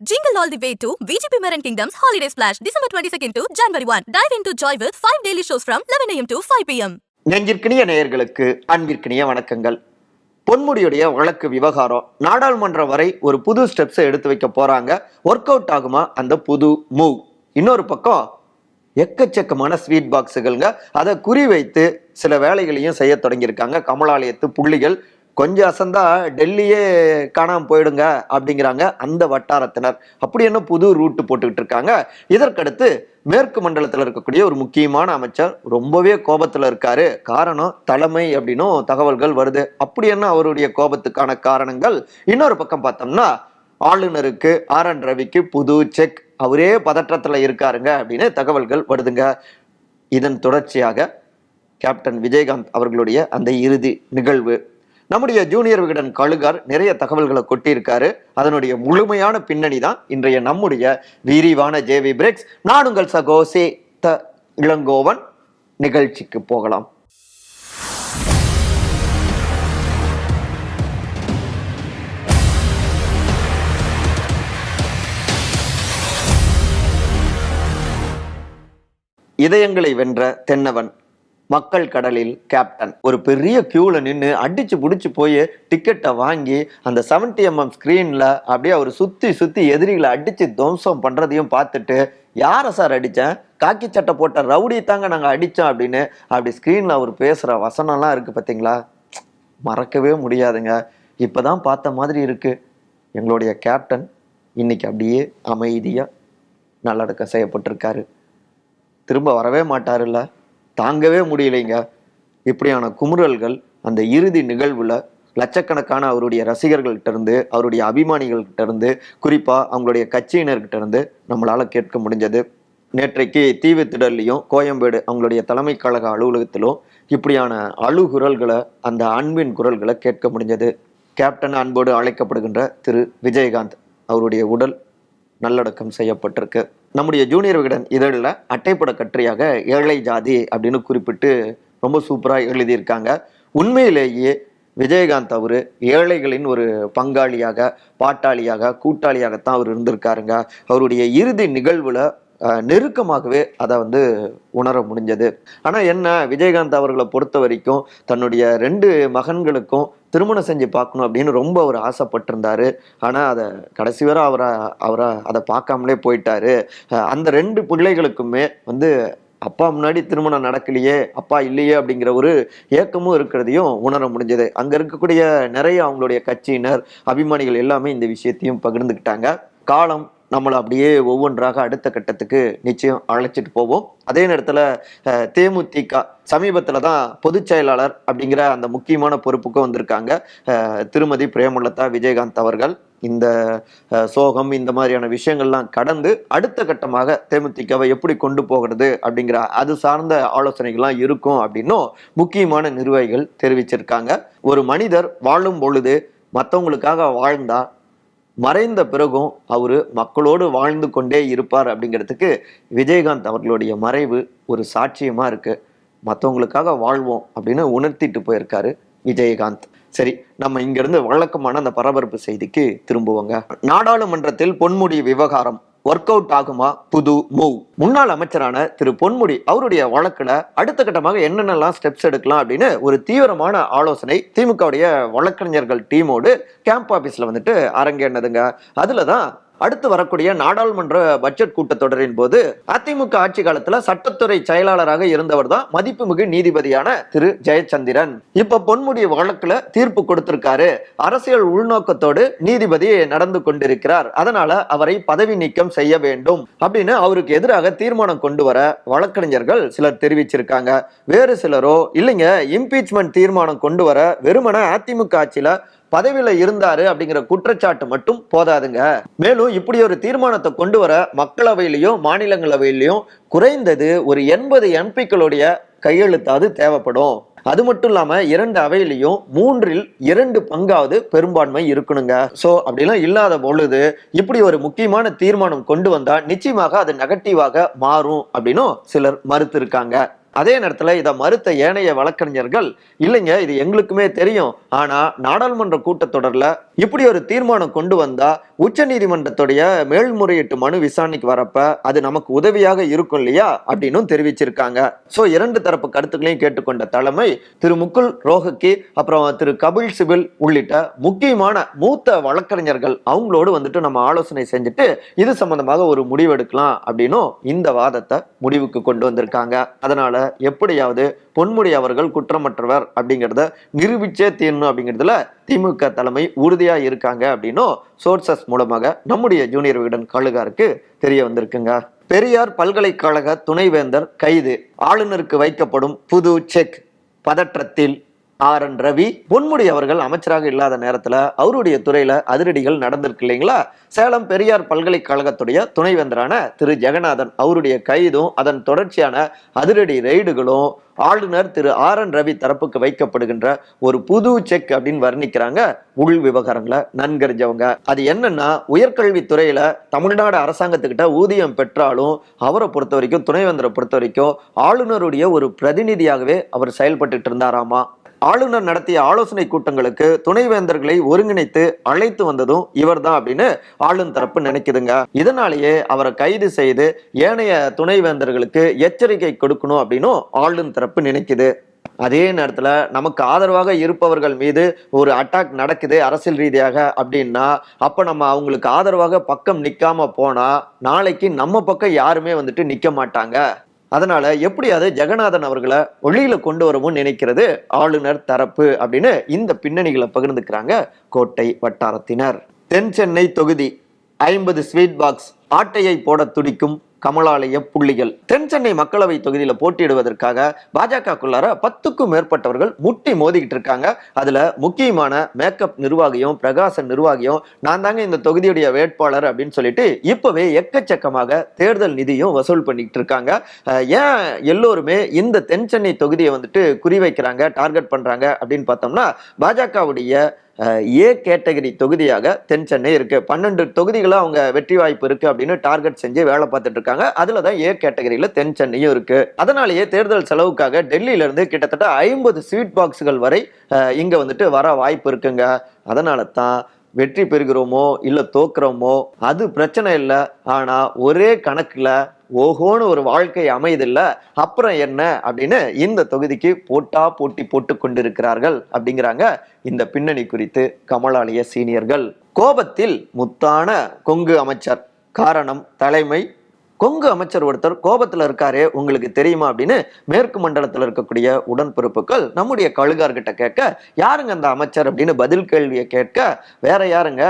Jingle all the way to VGP Marin Kingdom's Holiday Splash, December 22nd to January 1. Dive into joy with 5 daily shows from 11 a.m. to 5 p.m. நெஞ்சிற்கினிய நேயர்களுக்கு அன்பிற்கினிய வணக்கங்கள் பொன்முடியுடைய வழக்கு விவகாரம் நாடாளுமன்றம் வரை ஒரு புது ஸ்டெப்ஸை எடுத்து வைக்க போறாங்க ஒர்க் அவுட் ஆகுமா அந்த புது மூவ் இன்னொரு பக்கம் எக்கச்சக்கமான ஸ்வீட் பாக்ஸுகள்ங்க அதை குறி வைத்து சில வேலைகளையும் செய்ய தொடங்கியிருக்காங்க கமலாலயத்து புள்ளிகள் கொஞ்சம் அசந்தா டெல்லியே காணாம போயிடுங்க அப்படிங்கிறாங்க அந்த வட்டாரத்தினர். அப்படி என்ன புது ரூட்டு போட்டுக்கிட்டு இருக்காங்க? இதற்கடுத்து மேற்கு மண்டலத்தில் இருக்கக்கூடிய ஒரு முக்கியமான அமைச்சர் ரொம்பவே கோபத்தில் இருக்காரு. காரணம் தலைமை அப்படின்னும் தகவல்கள் வருது. அப்படி என்ன அவருடைய கோபத்துக்கான காரணங்கள்? இன்னொரு பக்கம் பார்த்தோம்னா ஆளுநருக்கு ஆர் என் ரவிக்கு புது செக். அவரே பதற்றத்தில் இருக்காருங்க அப்படின்னு தகவல்கள் வருதுங்க. இதன் தொடர்ச்சியாக கேப்டன் விஜயகாந்த் அவர்களுடைய அந்த இறுதி நிகழ்வு. நம்முடைய ஜூனியர் விகடன் கழுகார் நிறைய தகவல்களை கொட்டியிருக்காரு. அதனுடைய முழுமையான பின்னணி தான் இன்றைய நம்முடைய விரிவான ஜேவி பிரேக்ஸ். நான் உங்கள் சகோசே த இளங்கோவன். நிகழ்ச்சிக்கு போகலாம். இதயங்களை வென்ற தென்னவன். மக்கள் கடலில் கேப்டன் ஒரு பெரிய கியூவில் நின்று அடிச்சு பிடிச்சி போய் டிக்கெட்டை வாங்கி அந்த 70 எம்எம் ஸ்க்ரீனில் அப்படியே அவர் சுற்றி சுற்றி எதிரிகளை அடித்து துவம்சம் பண்ணுறதையும் பார்த்துட்டு யாரை சார் அடித்தேன் காக்கி சட்டை போட்ட ரவுடி தாங்க நாங்கள் அடித்தோம் அப்படின்னு அப்படி ஸ்க்ரீனில் அவர் பேசுகிற வசனம்லாம் இருக்குது பார்த்தீங்களா மறக்கவே முடியாதுங்க. இப்போ தான் பார்த்த மாதிரி இருக்குது எங்களுடைய கேப்டன் இன்னைக்கு அப்படியே அமைதியாக நல்லடக்கம் செய்யப்பட்டிருக்காரு. திரும்ப வரவே மாட்டார்ல தாங்கவே முடியலைங்க. இப்படியான குமுறல்கள் அந்த இறுதி நிகழ்வில் லட்சக்கணக்கான அவருடைய ரசிகர்கள்கிட்ட இருந்து அவருடைய அபிமானிகள்கிட்ட இருந்து குறிப்பாக அவங்களுடைய கட்சியினர்கிட்ட இருந்து நம்மளால் கேட்க முடிஞ்சது. நேற்றைக்கு தீவுத்திடல்லையும் கோயம்பேடு அவங்களுடைய தலைமை கழக அலுவலகத்திலும் இப்படியான அழுகுரல்களை அந்த அன்பின் குரல்களை கேட்க முடிஞ்சது. கேப்டன் அன்போடு அழைக்கப்படுகின்ற திரு. விஜயகாந்த் அவருடைய உடல் நல்லடக்கம் செய்யப்பட்டிருக்கு. நம்முடைய ஜூனியர் விகடன் இதழில் அட்டைப்பட கட்டுரையாக ஏழை ஜாதி அப்படின்னு குறிப்பிட்டு ரொம்ப சூப்பராக எழுதியிருக்காங்க. உண்மையிலேயே விஜயகாந்த் அவர் ஏழைகளின் ஒரு பங்காளியாக பாட்டாளியாக கூட்டாளியாகத்தான் அவர் இருந்திருக்காருங்க. அவருடைய இறுதி நிகழ்வில் நெருக்கமாகவே அதை வந்து உணர முடிஞ்சது. ஆனால் என்ன விஜயகாந்த் அவர்களை பொறுத்த வரைக்கும் தன்னுடைய ரெண்டு மகன்களுக்கும் திருமணம் செஞ்சு பார்க்கணும் அப்படின்னு ரொம்ப அவர் ஆசைப்பட்டிருந்தாரு. ஆனால் அதை கடைசி வரை அவரை அவரை அதை பார்க்காமலே போயிட்டாரு. அந்த ரெண்டு பிள்ளைகளுக்குமே வந்து அப்பா முன்னாடி திருமணம் நடக்கலையே அப்பா இல்லையே அப்படிங்கிற ஒரு ஏக்கமும் இருக்கிறதையும் உணர முடிஞ்சது. அங்கே இருக்கக்கூடிய நிறைய அவங்களுடைய கட்சியினர் அபிமானிகள் எல்லாமே இந்த விஷயத்தையும் பகிர்ந்துக்கிட்டாங்க. காலம் நம்மளை அப்படியே ஒவ்வொன்றாக அடுத்த கட்டத்துக்கு நிச்சயம் அழைச்சிட்டு போவோம். அதே நேரத்தில் தேமுதிக சமீபத்தில் தான் பொதுச் செயலாளர் அப்படிங்கிற அந்த முக்கியமான பொறுப்புக்கும் வந்திருக்காங்க. திருமதி பிரேமலதா விஜயகாந்த் அவர்கள். இந்த சோகம் இந்த மாதிரியான விஷயங்கள்லாம் கடந்து அடுத்த கட்டமாக தேமுதிகவை எப்படி கொண்டு போகிறது அப்படிங்கிற அது சார்ந்த ஆலோசனைகள்லாம் இருக்கும் அப்படின்னும் முக்கியமான நிர்வாகிகள் தெரிவிச்சிருக்காங்க. ஒரு மனிதர் வாழும் பொழுது மற்றவங்களுக்காக வாழ்ந்தா மறைந்த பிறகும் அவர் மக்களோடு வாழ்ந்து கொண்டே இருப்பார் அப்படிங்கிறதுக்கு விஜயகாந்த் அவர்களுடைய மறைவு ஒரு சாட்சியமாக இருக்குது மற்றவங்களுக்காக வாழ்வோம் அப்படின்னு உணர்த்திட்டு போயிருக்காரு விஜயகாந்த். சரி நம்ம இங்கிருந்து வழக்கமான அந்த பரபரப்பு செய்திக்கு திரும்புவோங்க. நாடாளுமன்றத்தில் பொன்முடி விவகாரம். ஒர்க் அவுட் ஆகுமா? புது மூவ் முன்னாள் அமைச்சரான திரு பொன்முடி அவருடைய வழக்குல அடுத்த கட்டமாக என்னென்னலாம் ஸ்டெப்ஸ் எடுக்கலாம் அப்படின்னு ஒரு தீவிரமான ஆலோசனை திமுகவுடைய வழக்கறிஞர்கள் டீமோடு கேம்ப் ஆபீஸ்ல வந்துட்டு அரங்கேறினதுங்க. அதுல தான் அடுத்து வரக்கூடிய நாடாளுமன்ற பட்ஜெட் கூட்டத்தொடரின் போது அதிமுக ஆட்சி காலத்துல சட்டத்துறை செயலாளராக இருந்தவர் தான் மதிப்புமிகு நீதிபதியான திரு ஜெயச்சந்திரன். இப்ப பொன்முடி வழக்குல தீர்ப்பு கொடுத்திருக்காரு. அரசியல் உள்நோக்கத்தோடு நீதிபதி நடந்து கொண்டிருக்கிறார். அதனால அவரை பதவி நீக்கம் செய்ய வேண்டும் அப்படின்னு அவருக்கு எதிராக தீர்மானம் கொண்டு வர வழக்கறிஞர்கள் சிலர் தெரிவிச்சிருக்காங்க. வேறு சிலரோ இல்லைங்க இம்பீச்மெண்ட் தீர்மானம் கொண்டு வர வெறுமன அதிமுக ஆட்சியில பதவியில இருந்தாரு அப்படிங்கிற குற்றச்சாட்டு மட்டும் போதாதுங்க. மேலும் இப்படி ஒரு தீர்மானத்தை கொண்டு வர மக்களவையிலையும் மாநிலங்களவையிலையும் குறைந்தது ஒரு எண்பது எம்பிக்களுடைய கையெழுத்தாவது தேவைப்படும். அது மட்டும் இல்லாம இரண்டு அவையிலையும் மூன்றில் இரண்டு பங்காவது பெரும்பான்மை இருக்கணுங்க. சோ அப்படிலாம் இல்லாத பொழுது இப்படி ஒரு முக்கியமான தீர்மானம் கொண்டு வந்தா நிச்சயமாக அது நெகட்டிவாக மாறும் அப்படின்னும் சிலர் மறுத்து இருக்காங்க அதே நேரத்தில் இதை மறுத்த ஏனைய வழக்கறிஞர்கள் இல்லைங்க இது எங்களுக்குமே தெரியும். ஆனால் நாடாளுமன்ற கூட்டத்தொடரில் இப்படி ஒரு தீர்மானம் கொண்டு வந்தால் உச்ச நீதிமன்றத்துடைய மேல்முறையீட்டு மனு விசாரணைக்கு வரப்ப அது நமக்கு உதவியாக இருக்கும் இல்லையா? அப்படின்னும் தெரிவிச்சிருக்காங்க. ஸோ இரண்டு தரப்பு கருத்துக்களையும் கேட்டுக்கொண்ட தலைமை திரு முகுல் ரோஹக்கி அப்புறம் திரு கபில் சிபில் உள்ளிட்ட முக்கியமான மூத்த வழக்கறிஞர்கள் அவங்களோடு வந்துட்டு நம்ம ஆலோசனை செஞ்சுட்டு இது சம்பந்தமாக ஒரு முடிவெடுக்கலாம் அப்படின்னும் இந்த வாதத்தை முடிவுக்கு கொண்டு வந்திருக்காங்க. அதனால எப்படியாவது பொன்முடி அவர்கள் குற்றமற்றவர் அப்படிங்கிறத நிரூபிச்சே தீரணும் அப்படிங்கிறதுல திமுக தலைமை உறுதியாக இருக்காங்க அப்படின்னும் சோர்சஸ் மூலமாக நம்முடைய ஜூனியர் விகடன் கழுகாருக்கு தெரிய வந்திருக்குங்க. பெரியார் பல்கலைக்கழக துணைவேந்தர் கைது. ஆளுநருக்கு வைக்கப்படும் புது செக் பதற்றத்தில் ஆர் என் ரவி பொன்முடி அவர்கள் அமைச்சராக இல்லாத நேரத்தில் அவருடைய துறையில் அதிரடிகள் நடந்திருக்கு இல்லைங்களா? சேலம் பெரியார் பல்கலைக்கழகத்துடைய துணைவேந்தரான திரு ஜெகநாதன் அவருடைய கைதும் அதன் தொடர்ச்சியான அதிரடி ரெய்டுகளும் ஆளுநர் திரு ஆர் என் ரவி தரப்புக்கு வைக்கப்படுகின்ற ஒரு புது செக் அப்படின்னு வர்ணிக்கிறாங்க உள் விவகாரங்களை நன்கறிஞ்சவங்க. அது என்னன்னா உயர்கல்வித்துறையில தமிழ்நாடு அரசாங்கத்துக்கிட்ட ஊதியம் பெற்றாலும் அவரை பொறுத்த வரைக்கும் துணைவேந்தரை பொறுத்த வரைக்கும் ஆளுநருடைய ஒரு பிரதிநிதியாகவே அவர் செயல்பட்டு இருந்தாராமா? ஆளுநர் நடத்திய ஆலோசனை கூட்டங்களுக்கு துணைவேந்தர்களை ஒருங்கிணைத்து அழைத்து வந்ததும் இவர்தான் அப்படின்னு ஆளுநர் தரப்பு நினைக்குதுங்க. இதனாலேயே அவரை கைது செய்து ஏனைய துணைவேந்தர்களுக்கு எச்சரிக்கை கொடுக்கணும் அப்படின்னும் ஆளுநர் தரப்பு நினைக்குது. அதே நேரத்தில் நமக்கு ஆதரவாக இருப்பவர்கள் மீது ஒரு அட்டாக் நடக்குது அரசியல் ரீதியாக அப்படின்னா அப்போ நம்ம அவங்களுக்கு ஆதரவாக பக்கம் நிற்காம போனால் நாளைக்கு நம்ம பக்கம் யாருமே வந்துட்டு நிற்க மாட்டாங்க. அதனால எப்படியாவது ஜெகநாதன் அவர்களை ஒளியில கொண்டு வரவும் நினைக்கிறது ஆளுநர் தரப்பு அப்படின்னு இந்த பின்னணிகளை பகிர்ந்துக்கிறாங்க கோட்டை வட்டாரத்தினர். தென் சென்னை தொகுதி ஐம்பது ஸ்வீட் பாக்ஸ் ஆட்டையை போட துடிக்கும் கமலாலய புள்ளிகள். தென் சென்னை மக்களவை தொகுதியில் போட்டியிடுவதற்காக பாஜகக்குள்ளார பத்துக்கும் மேற்பட்டவர்கள் முட்டி மோதிக்கிட்டு இருக்காங்க. அதுல முக்கியமான மேக்கப் நிர்வாகியும் பிரகாசன் நிர்வாகியும் நான் தாங்க இந்த தொகுதியுடைய வேட்பாளர் அப்படின்னு சொல்லிட்டு இப்பவே எக்கச்சக்கமாக தேர்தல் நிதியும் வசூல் பண்ணிட்டு இருக்காங்க. ஏன் எல்லோருமே இந்த தென் சென்னை தொகுதியை வந்துட்டு குறிவைக்கிறாங்க டார்கெட் பண்றாங்க அப்படின்னு பார்த்தோம்னா பாஜகவுடைய ஏ கேட்டகரி தொகுதியாக தென் சென்னை இருக்கு. பன்னெண்டு தொகுதிகளும் அவங்க வெற்றி வாய்ப்பு இருக்கு அப்படின்னு டார்கெட் செஞ்சு வேலை பார்த்துட்டு இருக்காங்க. அதுல தான் ஏ கேட்டகரியில தென் சென்னையும் இருக்கு. அதனாலேயே தேர்தல் செலவுக்காக டெல்லியில இருந்து கிட்டத்தட்ட ஐம்பது ஸ்வீட் பாக்ஸ்கள் வரை இங்க வந்துட்டு வர வாய்ப்பு இருக்குங்க. அதனால தான் வெற்றி பெறுகிறோமோ இல்ல தோக்குறோமோ அது பிரச்சனை இல்லை. ஆனா ஒரே கணக்குல ஓஹோன்னு ஒரு வாழ்க்கை அமையதில்ல. அப்புறம் என்ன அப்படின்னு இந்த தொகுதிக்கு போட்டா போட்டி போட்டு கொண்டிருக்கிறார்கள் அப்படிங்கிறாங்க இந்த பின்னணி குறித்து கமலாலய சீனியர்கள். கோபத்தில் முத்தான கொங்கு அமைச்சர். காரணம் தலைமை கொங்கு அமைச்சர் ஒருத்தர் கோபத்தில் இருக்காரு உங்களுக்கு தெரியுமா அப்படின்னு மேற்கு மண்டலத்தில் இருக்கக்கூடிய உடன்பிறப்புகள் நம்முடைய கழுகார்கிட்ட கேட்க யாருங்க அந்த அமைச்சர்? அப்படின்னு பதில் கேள்வியை கேட்க வேற யாருங்க?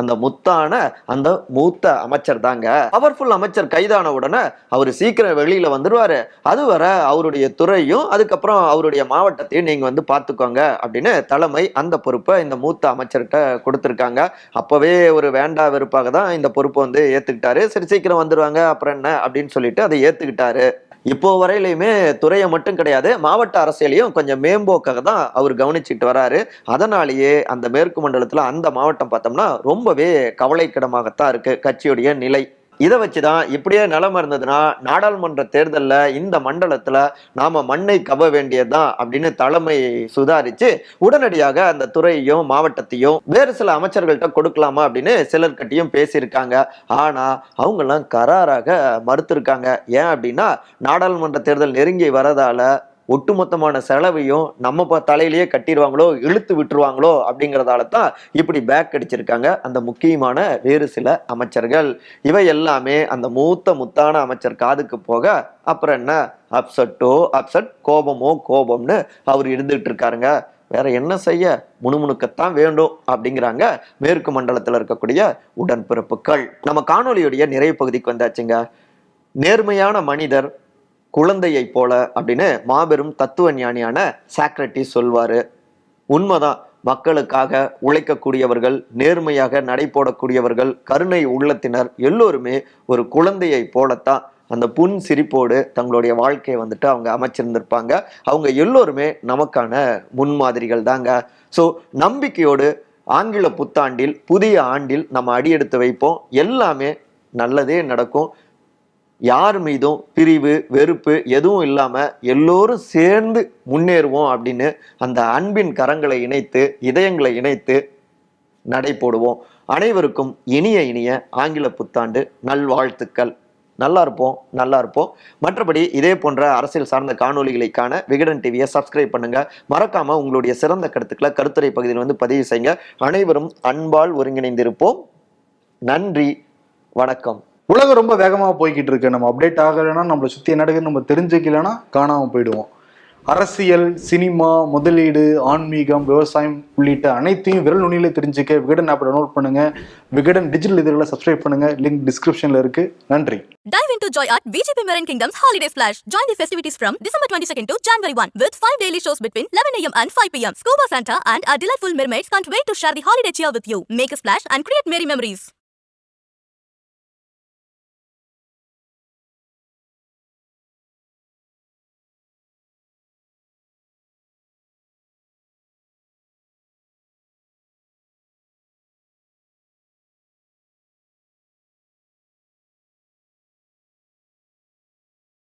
அந்த முத்தான அந்த மூத்த அமைச்சர் தாங்க. பவர்ஃபுல் அமைச்சர் கைதான உடனே அவர் சீக்கிரம் வெளியில வந்துருவாரு. அதுவரை அவருடைய துறையும் அதுக்கப்புறம் அவருடைய மாவட்டத்தையும் நீங்க வந்து பார்த்துக்கோங்க அப்படின்னு தலைமை அந்த பொறுப்பை இந்த மூத்த அமைச்சர்கிட்ட கொடுத்துருக்காங்க. அப்பவே ஒரு வேண்டா வெறுப்பாக தான் இந்த பொறுப்பை வந்து ஏத்துக்கிட்டாரு. சரி சீக்கிரம் வந்துருவாங்க அப்புறம் என்ன அப்படின்னு சொல்லிட்டு அதை ஏத்துக்கிட்டாரு. இப்போ வரையிலையுமே துறையை மட்டும் கிடையாது மாவட்ட அரசியலையும் கொஞ்சம் மேம்போக்காக தான் அவர் கவனிச்சுட்டு வராரு. அதனாலேயே அந்த மேற்கு மண்டலத்தில் அந்த மாவட்டம் பார்த்தோம்னா ரொம்பவே கவலைக்கிடமாகத்தான் இருக்கு. கட்சியுடைய நிலை. இதை வச்சுதான் இப்படியே நிலைமை இருந்ததுன்னா நாடாளுமன்ற தேர்தலில் இந்த மண்டலத்தில் நாம மண்ணை கவ வேண்டியதுதான் அப்படின்னு தலைமை சுதாரிச்சு உடனடியாக அந்த துறையையும் மாவட்டத்தையும் வேறு சில அமைச்சர்கள்ட்ட கொடுக்கலாமா அப்படின்னு சிலர் கட்டியும் பேசியிருக்காங்க. ஆனால் அவங்கெல்லாம் கராராக மறுத்திருக்காங்க. ஏன் அப்படின்னா நாடாளுமன்ற தேர்தல் நெருங்கி வரதால ஒட்டுமொத்தமான செலவையும் நம்ம தலையிலேயே கட்டிடுவாங்களோ இழுத்து விட்டுருவாங்களோ அப்படிங்கிறதால தான் இப்படி பேக் அடிச்சிருக்காங்க அந்த முக்கியமான வேறு சில அமைச்சர்கள். இவை எல்லாமே அந்த மூத்த முத்தான அமைச்சர் காதுக்கு போக அப்புறம் என்ன? அப்செட்டோ அப்செட் கோபமோ கோபம்னு அவர் இருந்துகிட்டு இருக்காருங்க. வேற என்ன செய்ய? முணுமுணுக்கத்தான் வேண்டும் அப்படிங்கிறாங்க மேற்கு மண்டலத்தில் இருக்கக்கூடிய உடன்பிறப்புகள். நம்ம காணொளியுடைய நிறைவு பகுதிக்கு வந்தாச்சுங்க. நேர்மையான மனிதர் குழந்தையைப் போல அப்படின்னு மாபெரும் தத்துவ ஞானியான சாக்ரட்டிஸ் சொல்வாரு. உண்மைதான் மக்களுக்காக உழைக்கக்கூடியவர்கள் நேர்மையாக நடைபோடக்கூடியவர்கள் கருணை உள்ளத்தினர் எல்லோருமே ஒரு குழந்தையை போலத்தான் அந்த புன் சிரிப்போடு தங்களுடைய வாழ்க்கையை வந்துட்டு அவங்க அமைச்சிருந்திருப்பாங்க. அவங்க எல்லோருமே நமக்கான முன்மாதிரிகள் தாங்க. ஸோ நம்பிக்கையோடு ஆங்கில புத்தாண்டில் புதிய ஆண்டில் நம்ம அடியெடுத்து வைப்போம். எல்லாமே நல்லதே நடக்கும். யார் மீதும் பிரிவு வெறுப்பு எதுவும் இல்லாமல் எல்லோரும் சேர்ந்து முன்னேறுவோம் அப்படின்னு அந்த அன்பின் கரங்களை இணைத்து இதயங்களை இணைத்து நடை போடுவோம் அனைவருக்கும் இனிய இனிய ஆங்கில புத்தாண்டு நல்வாழ்த்துக்கள். நல்லா இருப்போம் நல்லா இருப்போம். மற்றபடி இதே போன்ற அரசியல் சார்ந்த காணொளிகளை காண விகடன் டிவியை சப்ஸ்கிரைப் பண்ணுங்க. மறக்காம உங்களுடைய சிறந்த கருத்துக்களை கருத்துரை பகுதியில் வந்து பதிவு செய்யுங்க. அனைவரும் அன்பால் ஒருங்கிணைந்திருப்போம். நன்றி வணக்கம். உலகம் ரொம்ப வேகமா போய்கிட்டு இருக்கு நம்ம அப்டேட் ஆகலைன்னா நம்மளை சுத்தி என்ன நடக்குதுன்னு நம்ம தெரிஞ்சுக்கலைன்னா காணாம போயிடுவோம் அரசியல் சினிமா முதலீடு ஆன்மீகம் விவசாயம் உள்ளிட்ட அனைத்தையும் விரல் நுனியில தெரிஞ்சுக்க விகடன் ஆப் டவுன்லோட் பண்ணுங்க விகடன் டிஜிட்டல் இதழில் சப்ஸ்கிரைப் பண்ணுங்க லிங்க் டிஸ்கிரிப்ஷன்ல இருக்கு நன்றி Dive into Joy Art VGP Marine Kingdom's Holiday Splash. Join the festivities from December 22nd to January 1 with 5 daily shows between 11 am and 5 pm. Scuba Santa and our delightful mermaids can't wait to share the holiday cheer with you. Make a splash and create merry memories.